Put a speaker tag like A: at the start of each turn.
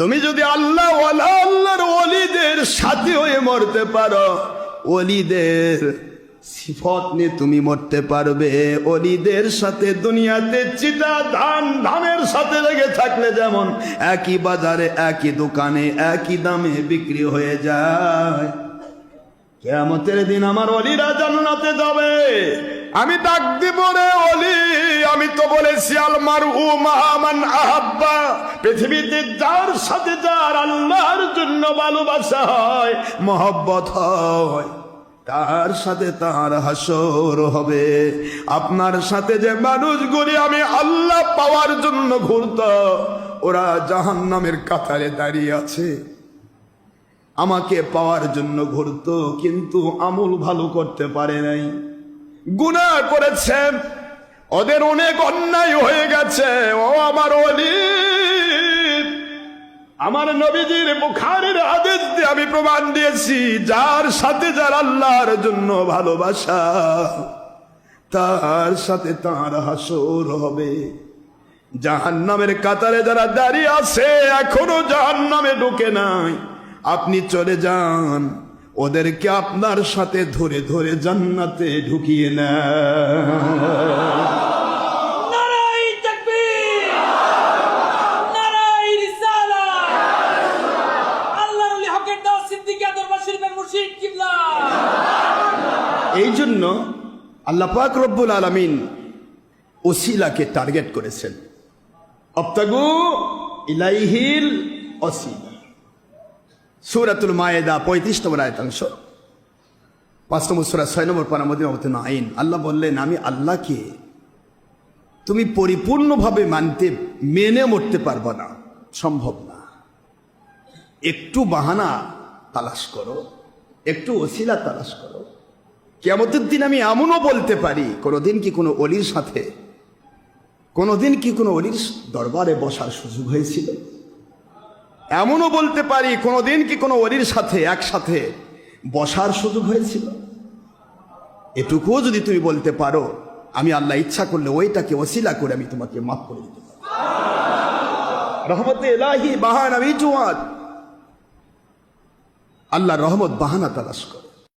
A: তুমি যদি আল্লাহ আল্লাহর অলিদের সাথে হয়ে মরতে পারো অলিদের সিফত নিয়ে তুমি মরতে পারবে। অলিদের সাথে দুনিয়াতে চিতা ধান ধানের সাথে লেগে থাকলে যেমন একই বাজারে, একই দোকানে, একই দামে বিক্রি হয়ে যায়। কেয়ামতের দিন আমার অলিরা জান্নাতে যাবে। আমি ডাক দিব রে বলেছি আলমার উ মাহামান আহাব্বা। পৃথিবীতে যার সাথে যার আল্লাহর জন্য ভালোবাসা হয়, মহব্বত হয়, তার সাথে তার হাসর হবে। আপনার সাথে যে মানুষগুলি আমি আল্লাহ পাওয়ার জন্য ঘুরত, ওরা জাহান্নামের কাতারে দাঁড়িয়ে আছে। আমাকে পাওয়ার জন্য ঘুরত, কিন্তু আমল ভালো করতে পারে নাই। গুণা করেছে ওদের অনেক অন্যায় হয়ে গেছে। ও আমার অলি আমার নবীজির বুখারের আদেশ দিয়ে আমি প্রমাণ দিয়েছি, যার সাথে যার আল্লাহর জন্য ভালোবাসা, তার সাথে তার হাসর হবে। জাহান্নামের কাতারে যারা দাঁড়িয়ে আছে, এখনও জাহান্নামে ঢুকে নাই। আপনি চলে যান। ওদেরকে আপনার সাথে ধরে ধরে জান্নাতে ঢুকিয়ে
B: কিবলা।
A: এই জন্য আল্লাহ পাক রব্বুল আলমিন ওসিলাকে টার্গেট করেছেন। অপ্তাগু ইলাইহিল অসিলা সুরাতুল মায়েদা পঁয়ত্রিশ নম্বর আয়তাংশ পাঁচ নম্বর সুরা ছয় নম্বর পারা মদিনা আইন। আল্লাহ বললেন, আমি আল্লাহকে তুমি পরিপূর্ণভাবে মানতে, মেনে মরতে পারবে না। সম্ভব না। একটু বাহানা তালাশ করো, একটু ওসিলা তালাশ করো। কেমতের দিন আমি এমনও বলতে পারি, কোনোদিন কি কোনো অলির সাথে, কোনোদিন কি কোনো অলির দরবারে বসার সুযোগ হয়েছিল? এমনও বলতে পারি কোনো দিন কি কোনো অলির সাথে, একসাথে বসার সুযোগ হয়েছিল? এটুকুও যদি তুমি বলতে পারো, আমি আল্লাহ ইচ্ছা করলে ওইটাকে অশিলা করে আমি তোমাকে মাফ করে দিতে পারি রহমতে বাহানা মিজুয়াত। আল্লাহ রহমত বাহানা তালাশ করে।